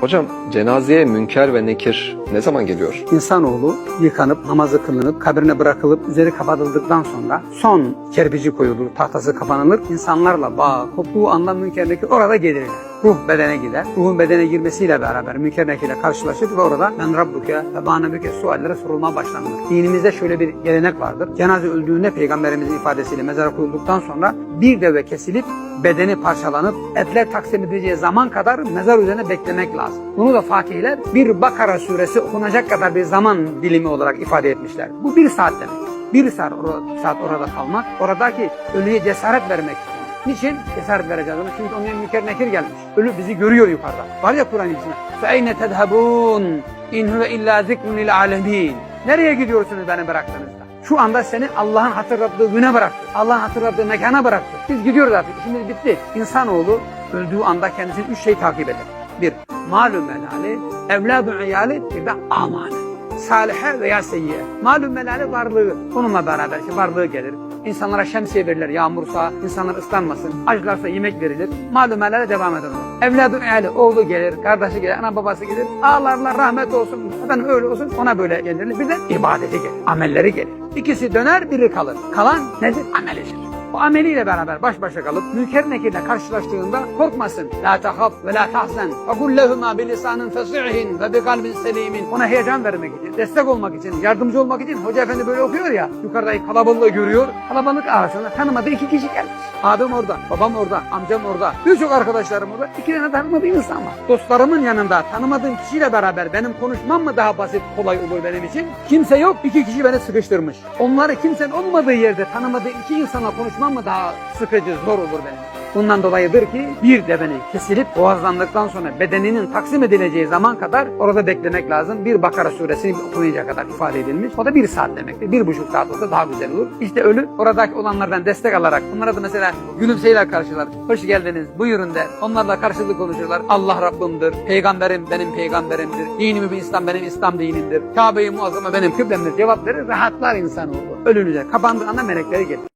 Hocam cenazeye münker ve nekir ne zaman geliyor? İnsanoğlu yıkanıp namazı kılınıp kabrine bırakılıp üzeri kapatıldıktan sonra son kerpici koyulur, tahtası kapanılır. İnsanlarla bağ koptuğu anda münker orada gelirler. Ruh bedene gider. Ruhun bedene girmesiyle beraber münker nekirle karşılaşır ve orada ben Rabbuke ve bana büke suallere sorulmaya başlanır. Dinimizde şöyle bir gelenek vardır. Cenaze öldüğünde peygamberimizin ifadesiyle mezara koyulduktan sonra bir deve kesilip bedeni parçalanıp etler taksim edileceği zaman kadar mezar üzerine beklemek lazım. Bunu da fakihler bir Bakara suresi okunacak kadar bir zaman dilimi olarak ifade etmişler. Bu bir saat demek. Bir saat, orada, saat orada kalmak, oradaki ölüye cesaret vermek. Niçin? Cesaret vereceğiz ona. Çünkü onun münker nekir gelmiş. Ölü bizi görüyor yukarıda. Var ya Kur'an içinde. فَاَيْنَ تَذْهَبُونَ اِنْ هُوَ اِلَّا ذِكْرٌ لِلْعَالَمِينَ Nereye gidiyorsunuz beni bıraktığınızda? Şu anda seni Allah'ın hatırlattığı güne bıraktı. Allah'ın hatırlattığı mekana bıraktı. Biz gidiyoruz artık. İşimiz bitti. İnsanoğlu öldüğü anda kendisini üç şey takip eder. Bir, malum melali, evladu iyali, bir de amanı. Salihe veya seyyiye. Malum melali varlığı. Onunla beraber işte varlığı gelir. İnsanlara şemsiye verirler yağmursa, insanlar ıslanmasın. Açlarsa yemek verilir. Malum melale devam eder. Evladı iyali, oğlu gelir, kardeşi gelir, ana babası gelir. Ağlarlar rahmet olsun, efendim öyle olsun. Ona böyle gelir. Bir de ibadeti gelir, amelleri gelir. İkisi döner, biri kalır. Kalan nedir? Amelidir. Ameliyle beraber baş başa kalıp münker nekirle karşılaştığında korkmasın. La tahaf ve la tahzen. Ve kul lehuma bi lisanin fesihin ve bi kalbin selimin. Ona heyecan vermek için, destek olmak için, yardımcı olmak için Hoca Efendi böyle okuyor ya. Yukarıdaki kalabalığı görüyor. Kalabalık arasında tanımadığı iki kişi gelmiş. Abim orada, babam orada, amcam orada. Birçok arkadaşlarım orada. İki tane tanımadığım insan var. Dostlarımın yanında tanımadığım kişiyle beraber benim konuşmam mı daha basit, kolay olur benim için? Kimse yok. iki kişi beni sıkıştırmış. Onları kimsenin olmadığı yerde tanımadığı iki insana konuşmam mı daha sıkıcı, zor olur benim? Bundan dolayıdır ki bir devenin kesilip boğazlandıktan sonra bedeninin taksim edileceği zaman kadar orada beklemek lazım. Bir Bakara suresini okununca kadar ifade edilmiş. O da bir saat demektir. Bir buçuk saat olsa daha güzel olur. İşte ölü oradaki olanlardan destek alarak onlara da mesela gülümseyle karşılar. Hoş geldiniz buyurun der. Onlarla karşılıklı konuşurlar. Allah Rabbimdir. Peygamberim benim peygamberimdir. Dinimi İslam benim İslam dinimdir. Kabe-i Muazzama benim kıblemdir. Cevap verir rahatlar insanoğlu. Ölünüze kapandığı anda melekleri gelir.